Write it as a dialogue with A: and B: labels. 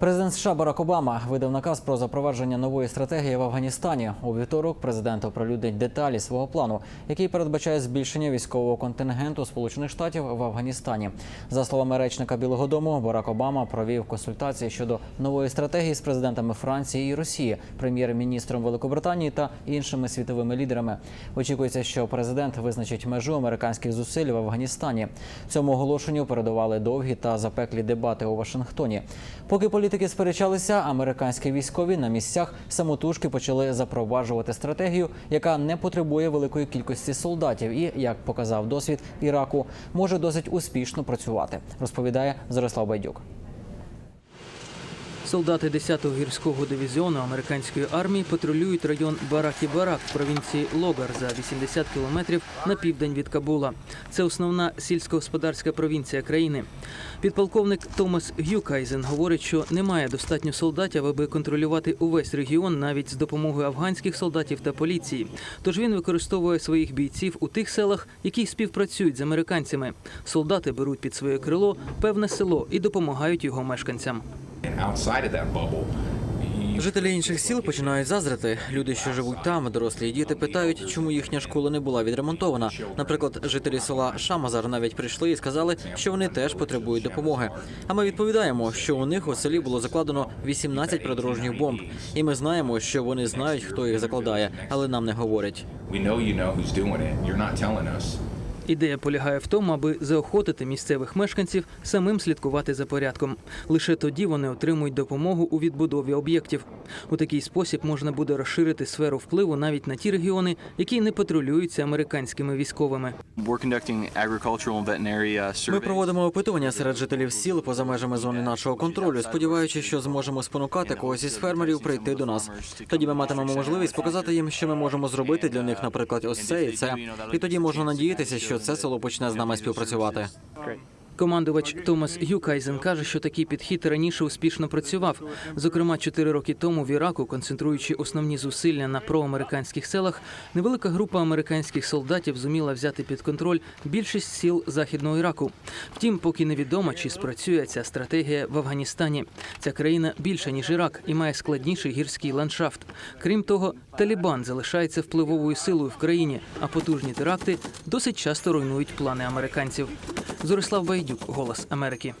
A: Президент США Барак Обама видав наказ про запровадження нової стратегії в Афганістані. У вівторок президент оприлюднить деталі свого плану, який передбачає збільшення військового контингенту Сполучених Штатів в Афганістані. За словами речника Білого Дому, Барак Обама провів консультації щодо нової стратегії з президентами Франції і Росії, прем'єр-міністром Великобританії та іншими світовими лідерами. Очікується, що президент визначить межу американських зусиль в Афганістані. Цьому оголошенню передували довгі та запеклі дебати у Вашингтоні. Поки політики сперечалися, американські військові на місцях самотужки почали запроваджувати стратегію, яка не потребує великої кількості солдатів, і як показав досвід Іраку, може досить успішно працювати. Розповідає Зорислав Байдюк.
B: Солдати 10-го гірського дивізіону американської армії патрулюють район Барак-і-Барак в провінції Логар за 80 кілометрів на південь від Кабула. Це основна сільськогосподарська провінція країни. Підполковник Томас Гюкайзен говорить, що немає достатньо солдатів, аби контролювати увесь регіон навіть з допомогою афганських солдатів та поліції. Тож він використовує своїх бійців у тих селах, які співпрацюють з американцями. Солдати беруть під своє крило певне село і допомагають його мешканцям.
A: Жителі інших сіл починають заздрити. Люди, що живуть там, дорослі і діти, питають, чому їхня школа не була відремонтована. Наприклад, жителі села Шамазар навіть прийшли і сказали, що вони теж потребують допомоги. А ми відповідаємо, що у них у селі було закладено 18 придорожніх бомб, і ми знаємо, що вони знають, хто їх закладає, але нам не говорять.
B: Ідея полягає в тому, аби заохотити місцевих мешканців самим слідкувати за порядком. Лише тоді вони отримують допомогу у відбудові об'єктів. У такий спосіб можна буде розширити сферу впливу навіть на ті регіони, які не патрулюються американськими військовими.
C: Uh.
A: Ми проводимо опитування серед жителів сіл поза межами зони нашого контролю, сподіваючись, що зможемо спонукати когось із фермерів прийти до нас. Тоді ми матимемо можливість показати їм, що ми можемо зробити для них, наприклад, ось це і це. І тоді можна надіятися, що це село почне з нами співпрацювати.
B: Командувач Томас Юкайзен каже, що такий підхід раніше успішно працював. Зокрема, чотири роки тому в Іраку, концентруючи основні зусилля на проамериканських селах, невелика група американських солдатів зуміла взяти під контроль більшість сіл західного Іраку. Втім, поки невідомо, чи спрацює ця стратегія в Афганістані. Ця країна більша ніж Ірак і має складніший гірський ландшафт. Крім того, Талібан залишається впливовою силою в країні, а потужні теракти досить часто руйнують плани американців. Зорислав Байдюк, Голос Америки.